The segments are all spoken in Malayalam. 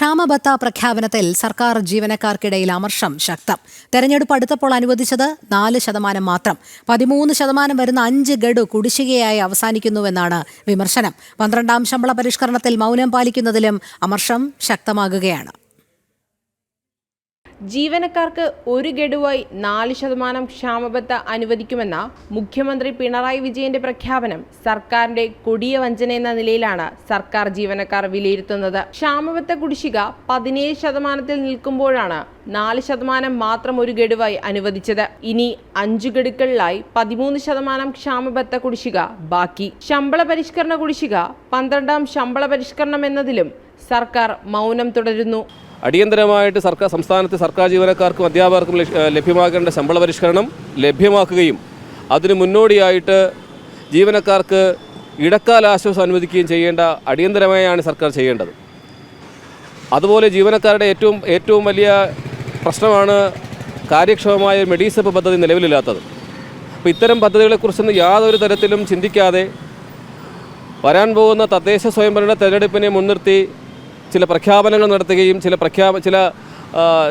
ക്ഷാമബത്ത പ്രഖ്യാപനത്തിൽ സർക്കാർ ജീവനക്കാർക്കിടയിൽ അമർഷം ശക്തം. തെരഞ്ഞെടുപ്പ് അടുത്തപ്പോൾ അനുവദിച്ചത് നാല് ശതമാനം മാത്രം. പതിമൂന്ന് ശതമാനം വരുന്ന അഞ്ച് ഗഡു കുടിശ്ശികയായി അവസാനിക്കുന്നുവെന്നാണ് വിമർശനം. പന്ത്രണ്ടാം ശമ്പള പരിഷ്കരണത്തിൽ മൗനം പാലിക്കുന്നതിലും അമർഷം ശക്തമാകുകയാണ്. ജീവനക്കാർക്ക് ഒരു ഗഡുവായി നാല് ശതമാനം ക്ഷാമബത്ത അനുവദിക്കുമെന്ന മുഖ്യമന്ത്രി പിണറായി വിജയന്റെ പ്രഖ്യാപനം സർക്കാരിന്റെ കൊടിയ വഞ്ചന എന്ന നിലയിലാണ് സർക്കാർ ജീവനക്കാർ വിലയിരുത്തുന്നത്. ക്ഷാമബത്ത കുടിശ്ശിക പതിനേഴ് ശതമാനത്തിൽ നിൽക്കുമ്പോഴാണ് നാല് ശതമാനം മാത്രം ഒരു ഗഡുവായി അനുവദിച്ചത്. ഇനി അഞ്ചു ഗഡുക്കളിലായി പതിമൂന്ന് ശതമാനം ക്ഷാമബത്ത കുടിശ്ശിക ബാക്കി. ശമ്പള പരിഷ്കരണ കുടിശ്ശിക പന്ത്രണ്ടാം ശമ്പള പരിഷ്കരണം എന്നതിലും സർക്കാർ മൗനം തുടരുന്നു. അടിയന്തരമായിട്ട് സർക്കാർ സംസ്ഥാനത്തെ സർക്കാർ ജീവനക്കാർക്കും അധ്യാപകർക്കും ലഭ്യമാക്കേണ്ട ശമ്പള പരിഷ്കരണം ലഭ്യമാക്കുകയും അതിന് മുന്നോടിയായിട്ട് ജീവനക്കാർക്ക് ഇടക്കാല ആശ്വാസം അനുവദിക്കുകയും ചെയ്യേണ്ട അടിയന്തരമായാണ് സർക്കാർ ചെയ്യേണ്ടത്. അതുപോലെ ജീവനക്കാരുടെ ഏറ്റവും ഏറ്റവും വലിയ പ്രശ്നമാണ് കാര്യക്ഷമമായ മെഡീസപ്പ് പദ്ധതി നിലവിലില്ലാത്തത്. അപ്പോൾ ഇത്തരം പദ്ധതികളെക്കുറിച്ചൊന്നും യാതൊരു തരത്തിലും ചിന്തിക്കാതെ വരാൻ പോകുന്ന തദ്ദേശ സ്വയംഭരണ തെരഞ്ഞെടുപ്പിനെ മുൻനിർത്തി ചില പ്രഖ്യാപനങ്ങൾ നടത്തുകയും ചില പ്രഖ്യാപ ചില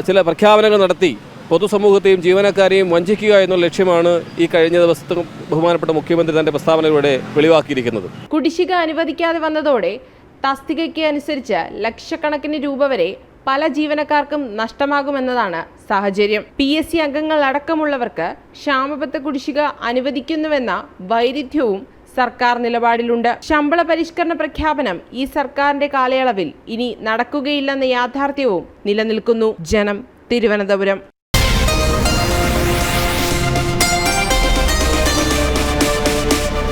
ചില പ്രഖ്യാപനങ്ങൾ നടത്തി പൊതുസമൂഹത്തെയും ജീവനക്കാരെയും വഞ്ചിക്കുക എന്നുള്ള ലക്ഷ്യമാണ് ഈ കഴിഞ്ഞ ദിവസത്തെ ബഹുമാനപ്പെട്ട മുഖ്യമന്ത്രി തന്റെ പ്രസ്താവനയിലൂടെ വെളിവാക്കിയിരിക്കുന്നത്. കുടിശ്ശിക അനുവദിക്കാതെ വന്നതോടെ തസ്തികയ്ക്ക് അനുസരിച്ച് ലക്ഷക്കണക്കിന് രൂപ വരെ പല ജീവനക്കാർക്കും നഷ്ടമാകുമെന്നതാണ് സാഹചര്യം. പി എസ് സി അംഗങ്ങൾ അടക്കമുള്ളവർക്ക് ക്ഷാമബത്ത കുടിശ്ശിക അനുവദിക്കുന്നുവെന്ന വൈരുദ്ധ്യവും സർക്കാർ നിലപാടിലുണ്ട്. ശമ്പള പരിഷ്കരണ പ്രഖ്യാപനം ഈ സർക്കാരിന്റെ കാലയളവിൽ ഇനി നടക്കുകയില്ലെന്ന യാഥാർത്ഥ്യവും നിലനിൽക്കുന്നു. ജനം തിരുവനന്തപുരം.